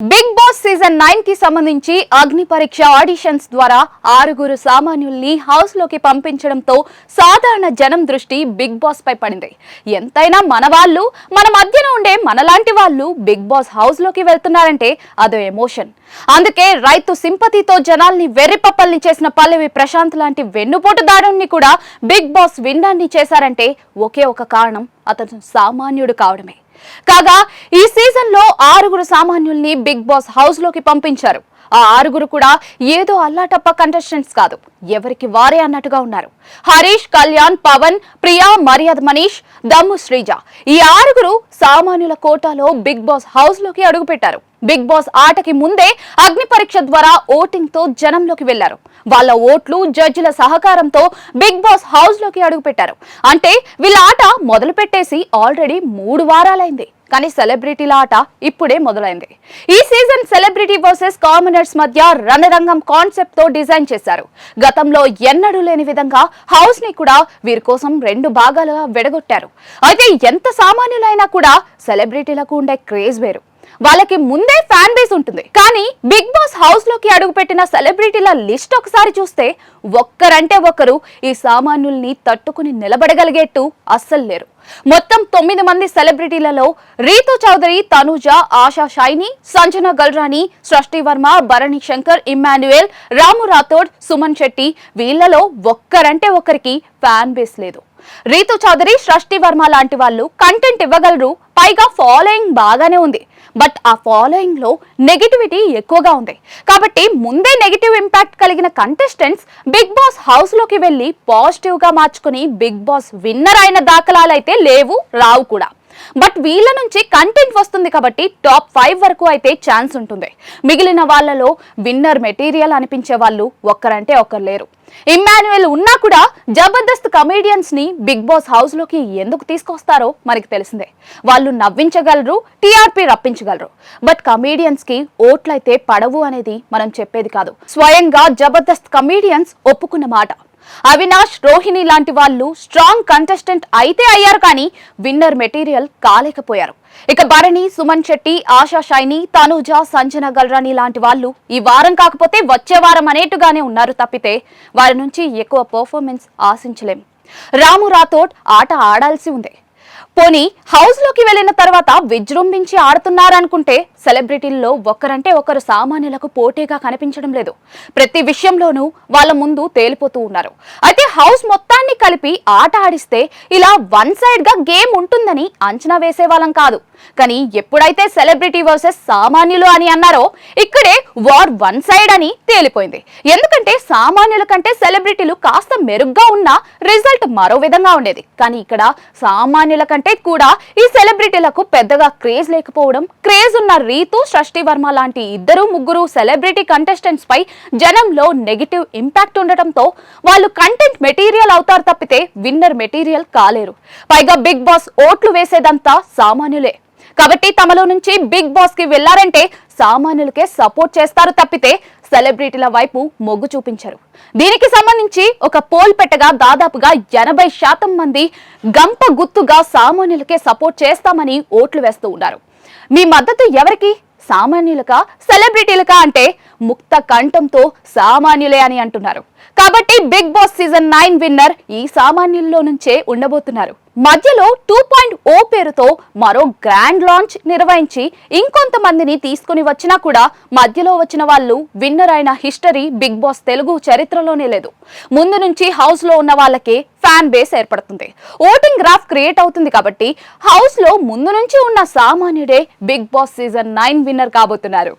Big Boss season నైన్కి సంబంధించి అగ్ని పరీక్ష ఆడిషన్స్ ద్వారా ఆరుగురు సామాన్యుల్ని హౌస్లోకి పంపించడంతో సాధారణ జనం దృష్టి బిగ్ బాస్ పై పడింది. ఎంతైనా మన వాళ్ళు మన మధ్యన ఉండే మనలాంటి వాళ్ళు బిగ్ బాస్ హౌస్లోకి వెళ్తున్నారంటే అదో ఎమోషన్ అందుకే రైతు సింపతితో జనాల్ని వెర్రిపప్పల్ని చేసిన పల్లవి ప్రశాంత్ లాంటి వెన్నుపోటుదారుణ్ణి కూడా బిగ్ బాస్ విన్నాన్ని చేశారంటే ఒకే ఒక కారణం అతను సామాన్యుడు కావడమే. కాగా ఈ సీజన్లో ఆరుగురు సామాన్యుల్ని బిగ్ బాస్ హౌస్లోకి పంపించారు. ఆ ఆరుగురు కూడా ఏదో అల్లాటప్ప కంటెస్టెంట్స్ కాదు. ఎవరికి వారే అన్నట్టుగా ఉన్నారు. హరీష్ కళ్యాణ్ పవన్ ప్రియా మర్యాద మనీష్ దమ్ము శ్రీజ. ఈ ఆరుగురు సామాన్యుల కోటాలో బిగ్ బాస్ హౌస్లోకి అడుగుపెట్టారు బిగ్ బాస్ ఆటకి ముందే అగ్ని పరీక్ష ద్వారా ఓటింగ్తో జనంలోకి వెళ్ళారు వాళ్ళ ఓట్లు జడ్జిల సహకారంతో బిగ్ బాస్ హౌస్లోకి అడుగుపెట్టారు అంటే వీళ్ళ ఆట మొదలు పెట్టేసి ఆల్రెడీ మూడు వారాలైంది. కానీ సెలబ్రిటీల ఆట ఇప్పుడే మొదలైంది. ఈ సీజన్ సెలబ్రిటీ వర్సెస్ కామనర్స్ మధ్య రణరంగం కాన్సెప్ట్తో డిజైన్ చేశారు. గతంలో ఎన్నడూ లేని విధంగా హౌస్ని కూడా వీరి కోసం రెండు భాగాలుగా విడగొట్టారు. అయితే ఎంత సామాన్యులైనా కూడా సెలబ్రిటీలకు ఉండే క్రేజ్ వేరు. వాళ్ళకి ముందే ఫ్యాన్ బేస్ ఉంటుంది. కానీ బిగ్ బాస్ హౌస్లోకి అడుగుపెట్టిన సెలబ్రిటీల లిస్ట్ ఒకసారి చూస్తే ఒక్కరంటే ఒకరు ఈ సామాన్యుల్ని తట్టుకుని నిలబడగలిగేట్టు అస్సలు లేరు. మొత్తం తొమ్మిది మంది సెలబ్రిటీలలో రీతు చౌదరి తనుజ ఆశా షైని సంజన గల్రాని సృష్టి వర్మ భరణి శంకర్ ఇమ్మాన్యుయల్ రాము రాథోడ్ సుమన్ శెట్టి వీళ్ళలో ఒక్కరంటే ఒకరికి ఫ్యాన్ బేస్ లేదు. రీతు చౌదరి సృష్టి వర్మ లాంటి వాళ్ళు కంటెంట్ ఇవ్వగలరు పైగా ఫాలోయింగ్ బాగానే ఉంది. బట్ ఆ ఫాలోయింగ్లో నెగిటివిటీ ఎక్కువగా ఉంది. కాబట్టి ముందే నెగిటివ్ ఇంపాక్ట్ కలిగిన కంటెస్టెంట్స్ బిగ్ బాస్ హౌస్లోకి వెళ్ళి పాజిటివ్గా మార్చుకుని బిగ్ బాస్ విన్నర్ అయిన దాఖలాలైతే లేవు రావు కూడా. బట్ వీళ్ళ నుంచి కంటెంట్ వస్తుంది కాబట్టి టాప్ ఫైవ్ వరకు అయితే ఛాన్స్ ఉంటుంది. మిగిలిన వాళ్ళలో విన్నర్ మెటీరియల్ అనిపించే వాళ్ళు ఒక్కరంటే ఒక్కరు లేరు. ఇమ్మాన్యుయల్ ఉన్నా కూడా జబర్దస్త్ కమేడియన్స్ని బిగ్ బాస్ హౌస్లోకి ఎందుకు తీసుకొస్తారో మనకి తెలిసిందే. వాళ్ళు నవ్వించగలరు టీఆర్పీ రప్పించగలరు. బట్ కమేడియన్స్కి ఓట్లయితే పడవు అనేది మనం చెప్పేది కాదు. స్వయంగా జబర్దస్త్ కమేడియన్స్ ఒప్పుకున్న మాట. అవినాష్ రోహిణి లాంటి వాళ్ళు స్ట్రాంగ్ కంటెస్టెంట్ అయితే అయ్యారు కానీ విన్నర్ మెటీరియల్ కాలేకపోయారు. ఇక భరణి సుమన్ శెట్టి ఆశా షైని తనూజ సంజన గల్రాణి లాంటి వాళ్ళు ఈ వారం కాకపోతే వచ్చే వారం అనేట్టుగానే ఉన్నారు తప్పితే వారి నుంచి ఎక్కువ పర్ఫార్మెన్స్ ఆశించలేం. రాము రాథోడ్ ఆట ఆడాల్సి ఉంది. పోనీ హౌస్లోకి వెళ్ళిన తర్వాత విజృంభించి ఆడుతున్నారనుకుంటే సెలబ్రిటీల్లో ఒకరంటే ఒకరు సామాన్యులకు పోటీగా కనిపించడం లేదు. ప్రతి విషయంలోనూ వాళ్ళ ముందు తేలిపోతూ ఉన్నారు. అయితే హౌస్ మొత్తాన్ని కలిపి ఆట ఆడిస్తే ఇలా వన్ సైడ్గా గేమ్ ఉంటుందని అంచనా వేసేవాళ్ళం కాదు. కానీ ఎప్పుడైతే సెలబ్రిటీ వర్సెస్ సామాన్యులు అని అన్నారో ఇక్కడే వార్ వన్ సైడ్ అని తేలిపోయింది. ఎందుకంటే సామాన్యుల కంటే సెలబ్రిటీలు కాస్త మెరుగ్గా ఉన్న రిజల్ట్ మరో విధంగా ఉండేది. కానీ ఇక్కడ సామాన్యుల కంటే కూడా ఈ సెలబ్రిటీలకు పెద్దగా క్రేజ్ లేకపోవడం క్రేజ్ ఉన్న రీతు సృష్టి వర్మ లాంటి ఇద్దరు ముగ్గురు సెలబ్రిటీ కంటెస్టెంట్స్ పై జనంలో నెగిటివ్ ఇంపాక్ట్ ఉండటంతో వాళ్ళు కంటెంట్ మెటీరియల్ అవుతారు తప్పితే విన్నర్ మెటీరియల్ కాలేరు. పైగా బిగ్ బాస్ ఓట్లు వేసేదంతా సామాన్యులే. కాబట్టి తమలో నుంచి బిగ్ బాస్కి వెళ్ళారంటే సామాన్యులకే సపోర్ట్ చేస్తారు తప్పితే సెలబ్రిటీల వైపు మొగ్గు చూపించరు. దీనికి సంబంధించి ఒక పోల్ పెట్టగా దాదాపుగా ఎనభై శాతం మంది గంప గుత్తుగా సామాన్యులకే సపోర్ట్ చేస్తామని ఓట్లు వేస్తూ ఉన్నారు. మీ మద్దతు ఎవరికి? సామాన్యులకా? సెలబ్రిటీలకా? అంటే ముక్త కంఠంతో సామాన్యులే అని అంటున్నారు. కాబట్టి Bigg Boss season nine winner ఈ సామాన్యుల్లో నుంచే ఉండబోతున్నారు. మధ్యలో టూ పాయింట్ ఓ పేరుతో మరో గ్రాండ్ లాంచ్ నిర్వహించి ఇంకొంతమందిని తీసుకుని వచ్చినా కూడా మధ్యలో వచ్చిన వాళ్ళు విన్నర్ అయిన హిస్టరీ బిగ్ బాస్ తెలుగు చరిత్రలోనే లేదు. ముందు నుంచి హౌస్లో ఉన్న వాళ్ళకే ఫ్యాన్ బేస్ ఏర్పడుతుంది. ఓటింగ్ గ్రాఫ్ క్రియేట్ అవుతుంది కాబట్టి హౌస్లో ముందు నుంచి ఉన్న సామాన్యుడే Bigg Boss season nine winner కాబోతున్నారు.